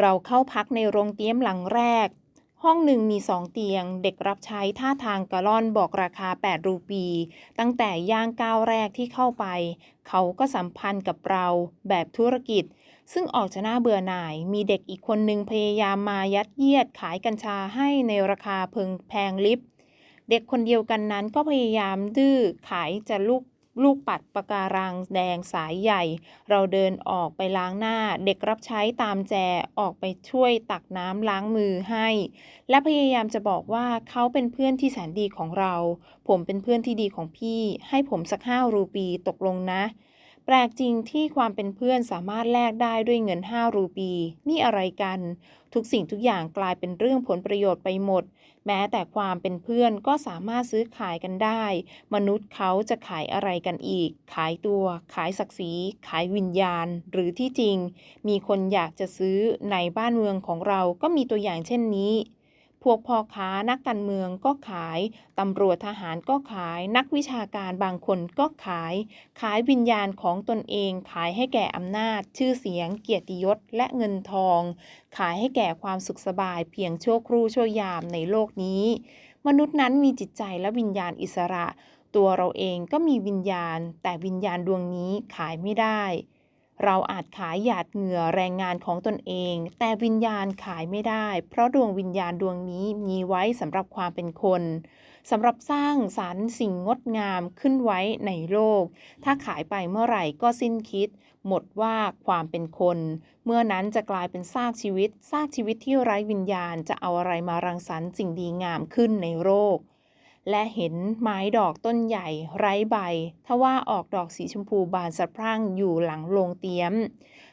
เราเข้าพักในโรงเตี้ยมหลังแรก ห้องหนึ่งมีสองเตียง เด็กรับใช้ท่าทางกะล่อนบอกราคา 8 รูปี ตั้งแต่ย่างก้าวแรกที่เข้าไป เขาก็สัมพันธ์กับเราแบบธุรกิจ ซึ่งออกจะน่าเบื่อหน่าย มีเด็กอีกคนหนึ่งพยายามมายัดเยียดขายกัญชาให้ในราคาเพิงแพงลิบเด็กคนเดียวกันนั้นก็พยายามดื้อขายจะลูก ลูกปัดปะการังแดงสายใหญ่ เราเดินออกไปล้างหน้า เด็กรับใช้ตามแจออกไปช่วยตักน้ำล้างมือให้ และพยายามจะบอกว่าเขาเป็นเพื่อนที่แสนดีของเรา ผมเป็นเพื่อนที่ดีของพี่ ให้ผมสักห้ารูปีตกลงนะ แปลกจริงที่ความเป็นเพื่อนสามารถแลกได้ด้วยเงิน 5 รูปี นี่อะไรกัน ทุกสิ่งทุกอย่างกลายเป็นเรื่องผลประโยชน์ไปหมด แม้แต่ความเป็นเพื่อนก็สามารถซื้อขายกันได้ มนุษย์เขาจะขายอะไรกันอีก ขายตัว ขายศักดิ์ศรี ขายวิญญาณ หรือที่จริง มีคนอยากจะซื้อในบ้านเมืองของเราก็มีตัวอย่างเช่นนี้ พวกพ่อค้านักการเมืองก็ขาย ตำรวจทหารก็ขาย นักวิชาการบางคนก็ขาย ขายวิญญาณของตนเองขายให้แก่อำนาจ ชื่อเสียง เกียรติยศและเงินทอง ขายให้แก่ความสุขสบายเพียงชั่วครู่ชั่วยามในโลกนี้ มนุษย์นั้นมีจิตใจและวิญญาณอิสระ ตัวเราเองก็มีวิญญาณ แต่วิญญาณดวงนี้ขายไม่ได้ เราอาจขายหยาดเหงื่อแรงงานของตนเอง แต่วิญญาณขายไม่ได้ เพราะดวงวิญญาณดวงนี้มีไว้สำหรับความเป็นคนสำหรับสร้างสรรค์สิ่งงดงามขึ้นไว้ในโลก ถ้าขายไปเมื่อไหร่ก็สิ้นคิด หมดว่าความเป็นคน เมื่อนั้นจะกลายเป็นซากชีวิตซากชีวิตที่ไร้วิญญาณจะเอาอะไรมารังสรรค์สิ่งดีงามขึ้นในโลก และเห็นไม้ดอกต้นใหญ่ไร้ใบ ทว่าออกดอกสีชมพูบานสะพรั่งอยู่หลังโรงเตี้ยม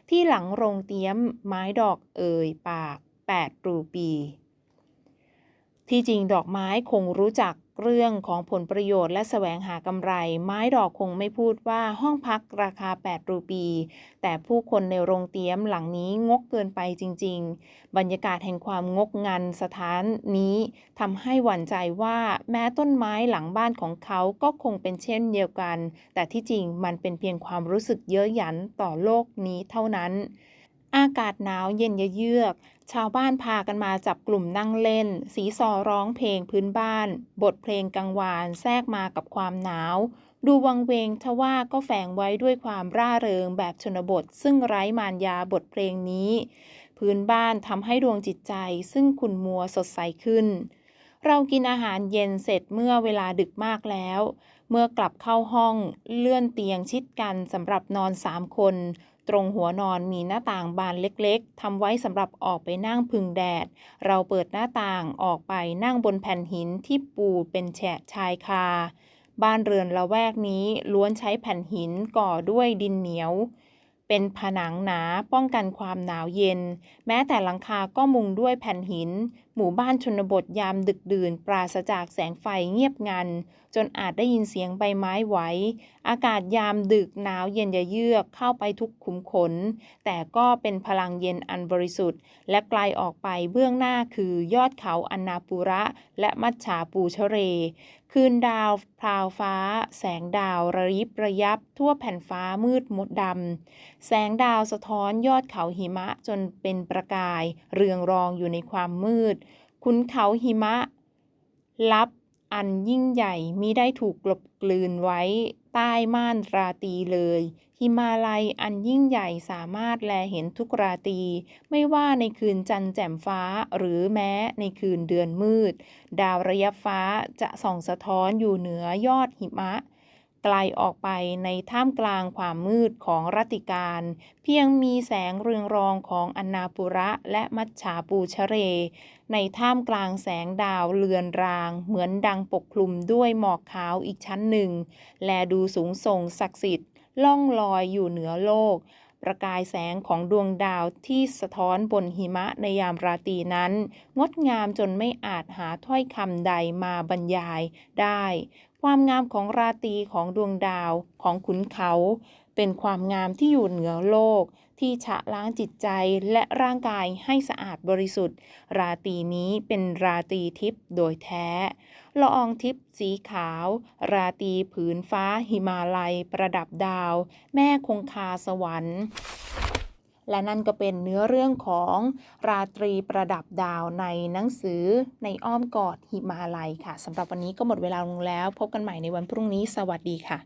ที่หลังโรงเตี้ยม ไม้ดอกเอ่ยปาก 8 รูปี ที่จริงดอกไม้คงรู้จัก เรื่องของผลประโยชน์และแสวงหากำไร ไม้ดอกคงไม่พูดว่าห้องพักราคา 8 รูปี แต่ผู้คนในโรงเตี๊ยมหลังนี้งกเกินไปจริง ๆ บรรยากาศแห่งความงกงันสถานนี้ทำให้หวั่นใจว่าแม้ต้นไม้หลังบ้านของเขาก็คงเป็นเช่นเดียวกัน แต่ที่จริงมันเป็นเพียงความรู้สึกเย้ยหยันต่อโลกนี้เท่านั้น อากาศหนาวเย็นเยือก ชาวบ้านพากันมาจับกลุ่มนั่งเล่น สีซอร้องเพลงพื้นบ้าน บทเพลงกังวานแทรกมากับความหนาว ดูวังเวงทว่าก็แฝงไว้ด้วยความร่าเริงแบบชนบท ซึ่งไร้มารยาบทเพลงนี้ พื้นบ้านทำให้ดวงจิตใจ ซึ่งขุ่นมัวสดใสขึ้น เรากินอาหารเย็นเสร็จเมื่อเวลาดึกมากแล้ว เมื่อกลับเข้าห้องเลื่อนเตียงชิดกันสำหรับนอนสามคน ตรงหัวนอนมีหน้าต่างบานเล็กๆทำไว้สำหรับออกไปนั่งพึ่งแดด เราเปิดหน้าต่างออกไปนั่งบนแผ่นหินที่ปูเป็นแฉะชายคา บ้านเรือนละแวกนี้ล้วนใช้แผ่นหินก่อด้วยดินเหนียว เป็นผนังหนาป้องกันความหนาวเย็น แม้แต่หลังคาก็มุงด้วยแผ่นหินหมู่บ้านชนบทยามดึกดื่น ปราศจากแสงไฟเงียบงัน จนอาจได้ยินเสียงใบไม้ไหว อากาศยามดึกหนาวเย็นเยือกเข้าไปทุกขุมขน แต่ก็เป็นพลังเย็นอันบริสุทธิ์ และไกลออกไปเบื้องหน้าคือยอดเขาอันนาปุระ และมัจฉาปูชเร คืนดาวพราวฟ้า แสงดาวระยิบระยับ ทั่วแผ่นฟ้ามืดมดดำแสงดาวสะท้อนยอดเขาหิมะจนเป็นประกาย เรืองรองอยู่ในความมืด ขุนเขาหิมะ ลับอันยิ่งใหญ่มิได้ถูกกลบกลืนไว้ใต้ม่านราตรีเลย หิมาลัยอันยิ่งใหญ่สามารถแลเห็นทุกราตี ไม่ว่าในคืนจันทร์แจ่มฟ้าหรือแม้ในคืนเดือนมืด ดาวระยับฟ้าจะส่องสะท้อนอยู่เหนือยอดหิมะ ไกลออกไปในท่ามกลางความมืดของรัติการ เพียงมีแสงเรืองรองของอนนาปุระและมัจฉาปูชเร ในท่ามกลางแสงดาวเลือนราง เหมือนดังปกคลุมด้วยหมอกขาวอีกชั้นหนึ่ง และดูสูงส่งศักดิ์สิทธิ์ ล่องลอยอยู่เหนือโลก ประกายแสงของดวงดาวที่สะท้อนบนหิมะในยามราตรีนั้น งดงามจนไม่อาจหาถ้อยคำใดมาบรรยายได้ ความงามของราตรีของดวงดาวของขุนเขา เป็นความงามที่อยู่เหนือโลก ที่ชะล้างจิตใจและร่างกายให้สะอาดบริสุทธิ์ ราตรีนี้เป็นราตรีทิพย์โดยแท้ละอองทิพย์สีขาว ราตรีผืนฟ้าหิมาลัย ประดับดาว แม่คงคาสวรรค์ และนั่นก็เป็นเนื้อเรื่องของราตรีประดับดาวในหนังสือในอ้อมกอดหิมาลัยค่ะสำหรับวันนี้ก็หมดเวลาลงแล้ว พบกันใหม่ในวันพรุ่งนี้สวัสดีค่ะ